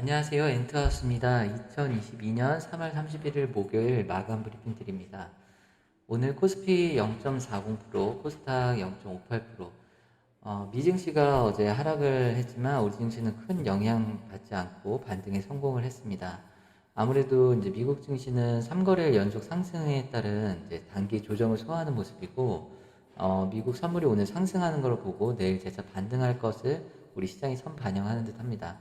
안녕하세요. 엔트하우스입니다. 2022년 3월 31일 목요일 마감 브리핑 드립니다. 오늘 코스피 0.40%, 코스닥 0.58%. 어, 미증시가 어제 하락을 했지만 우리 증시는 큰 영향 받지 않고 반등에 성공을 했습니다. 아무래도 이제 미국 증시는 3거래일 연속 상승에 따른 이제 단기 조정을 소화하는 모습이고 어, 미국 선물이 오늘 상승하는 걸 보고 내일 재차 반등할 것을 우리 시장이 선 반영하는 듯 합니다.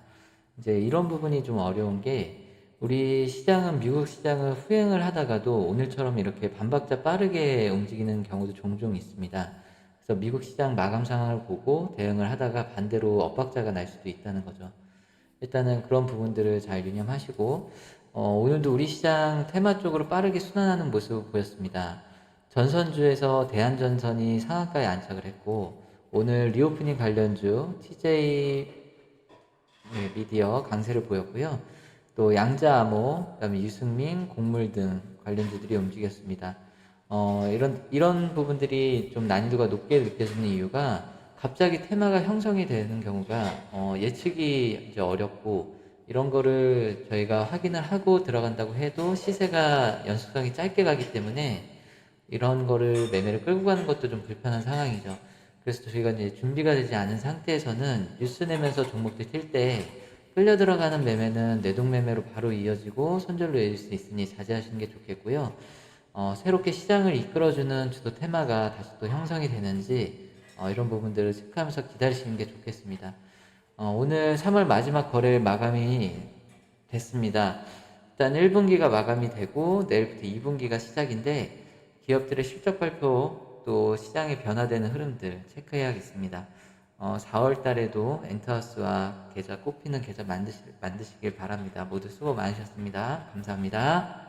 이제 이런 부분이 좀 어려운 게 우리 시장은 미국 시장을 후행을 하다가도 오늘처럼 이렇게 반박자 빠르게 움직이는 경우도 종종 있습니다. 그래서 미국 시장 마감 상황을 보고 대응을 하다가 반대로 엇박자가 날 수도 있다는 거죠. 일단은 그런 부분들을 잘 유념하시고 어, 오늘도 우리 시장 테마 쪽으로 빠르게 순환하는 모습을 보였습니다. 전선주에서 대한전선이 상한가에 안착을 했고 오늘 리오프닝 관련주 TJ 네, 미디어 강세를 보였고요. 또 양자암호, 그다음에 유승민, 곡물 등 관련주들이 움직였습니다. 어, 이런 이런 부분들이 좀 난이도가 높게 느껴지는 이유가 갑자기 테마가 형성이 되는 경우가 어, 예측이 이제 어렵고 이런 거를 저희가 확인을 하고 들어간다고 해도 시세가 연속성이 짧게 가기 때문에 이런 거를 매매를 끌고 가는 것도 좀 불편한 상황이죠. 그래서 저희가 이제 준비가 되지 않은 상태에서는 뉴스 내면서 종목들 튈때 끌려 들어가는 매매는 내동 매매로 바로 이어지고 손절로 이어질 수 있으니 자제하시는 게 좋겠고요. 어, 새롭게 시장을 이끌어주는 주도 테마가 다시 또 형성이 되는지 어, 이런 부분들을 체크하면서 기다리시는 게 좋겠습니다. 어, 오늘 3월 마지막 거래일 마감이 됐습니다. 일단 1분기가 마감이 되고 내일부터 2분기가 시작인데 기업들의 실적 발표 또 시장에 변화되는 흐름들 체크해야겠습니다. 어, 4월 달에도 엔터하우스와 계좌 꼽히는 계좌 만드시, 만드시길 바랍니다. 모두 수고 많으셨습니다. 감사합니다.